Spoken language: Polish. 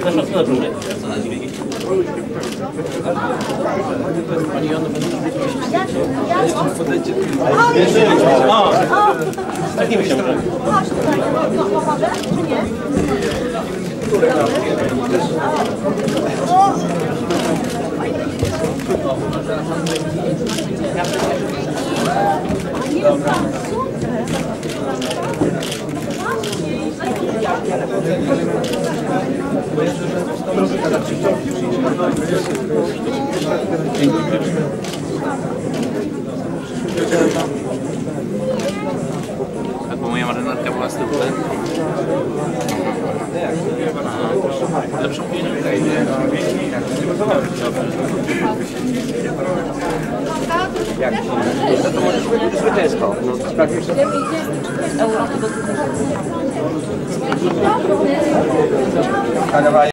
Proszę, co na próbę? O, tak nie no? Tak, bo moja marynarka była z tyłu, tak? Lepszą Zwycięsko. No, sprawdzisz, że... A dawaj.